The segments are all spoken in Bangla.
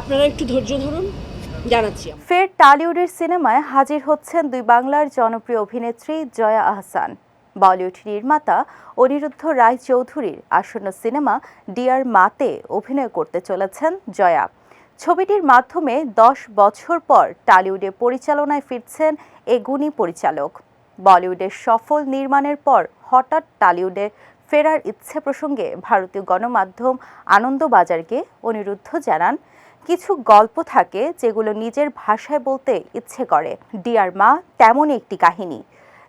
আপনারা একটু ধৈর্য ধরুন, জানাচ্ছি ফের টালিউডের সিনেমায় হাজির হচ্ছেন দুই বাংলার জনপ্রিয় অভিনেত্রী জয়া আহসান। বলিউড নির্মাতা অনিরুদ্ধ রায় চৌধুরীর আসন্ন সিনেমা ডিয়ার মাতে অভিনয় করতে চলেছেন জয়া। ছবিটির মাধ্যমে দশ বছর পর টালিউডে পরিচালনায় ফিরছেন এ গুণী পরিচালক। বলিউডের সফল নির্মাণের পর হঠাৎ টালিউডে ফেরার ইচ্ছে প্রসঙ্গে ভারতীয় গণমাধ্যম আনন্দবাজারকে অনিরুদ্ধ জানান, কিছু গল্প থাকে যেগুলো নিজের ভাষায় বলতে ইচ্ছে করে। ডিয়ার মা তেমনই একটি কাহিনী।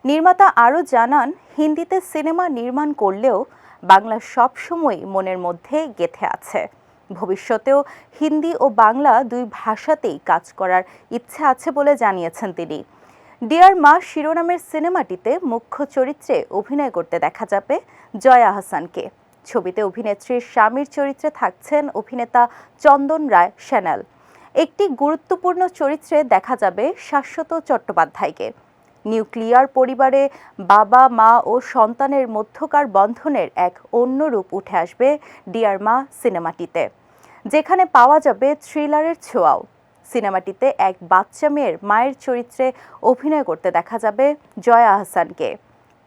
নির্মাতা আরও জানান, হিন্দিতে সিনেমা নির্মাণ করলেও বাংলা সবসময় মনের মধ্যে গেথে আছে। ভবিষ্যতেও হিন্দি ও বাংলা দুই ভাষাতেই কাজ করার ইচ্ছে আছে বলে জানিয়েছেন তিনি। ডিয়ার মা শিরোনামের সিনেমাটিতে মুখ্য চরিত্রে অভিনয় করতে দেখা যাবে জয়া আহসানকে ছবিতে অভিনেত্রীর স্বামীর চরিত্রে থাকছেন অভিনেতা চন্দন রায় স্যানেল একটি গুরুত্বপূর্ণ চরিত্রে দেখা যাবে শাশ্বত চট্টোপাধ্যায়কে। নিউক্লিয়ার পরিবারে বাবা, মা ও সন্তানের মধ্যকার বন্ধনের এক অন্য রূপ উঠে আসবে ডিয়ার মা সিনেমাটিতে। যেখানে পাওয়া যাবে থ্রিলারের ছোঁয়াও। সিনেমাটিতে এক বাচ্চা মেয়ের মায়ের চরিত্রে অভিনয় করতে দেখা যাবে জয়া আহসানকে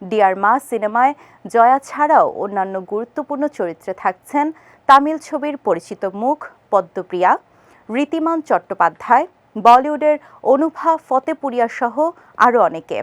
ডিয়ার মা সিনেমায় জয়া ছাড়াও অন্যান্য গুরুত্বপূর্ণ চরিত্রে থাকছেন তামিল ছবির পরিচিত মুখ পদ্মপ্রিয়া, রীতিমান চট্টোপাধ্যায়, বলিউডের অনুভা ফতেপুরিয়া সহ আরও অনেকে।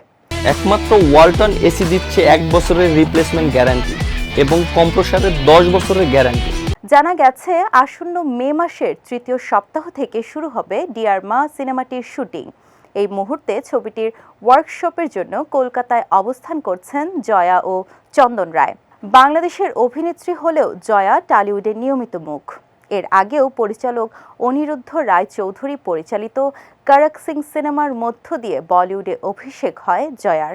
একমাত্র ওয়ালটন এসি দিচ্ছে এক বছরের রিপ্লেসমেন্ট গ্যারান্টি এবং কম্প্রসারের দশ বছরের গ্যারান্টি জানা গেছে, আসন্ন মে মাসের তৃতীয় সপ্তাহ থেকে শুরু হবে ডিয়ার মা সিনেমাটির শুটিং। এই মুহূর্তে ছবিটির ওয়ার্কশপের জন্য কলকাতায় অবস্থান করছেন জয়া ও চন্দন রায়। বাংলাদেশের অভিনেত্রী হলেও জয়া টালিউডের নিয়মিত মুখ। এর আগেও পরিচালক অনিরুদ্ধ রায় চৌধুরী পরিচালিত করক সিং সিনেমার মধ্য দিয়ে বলিউডে অভিষেক হয় জয়ার।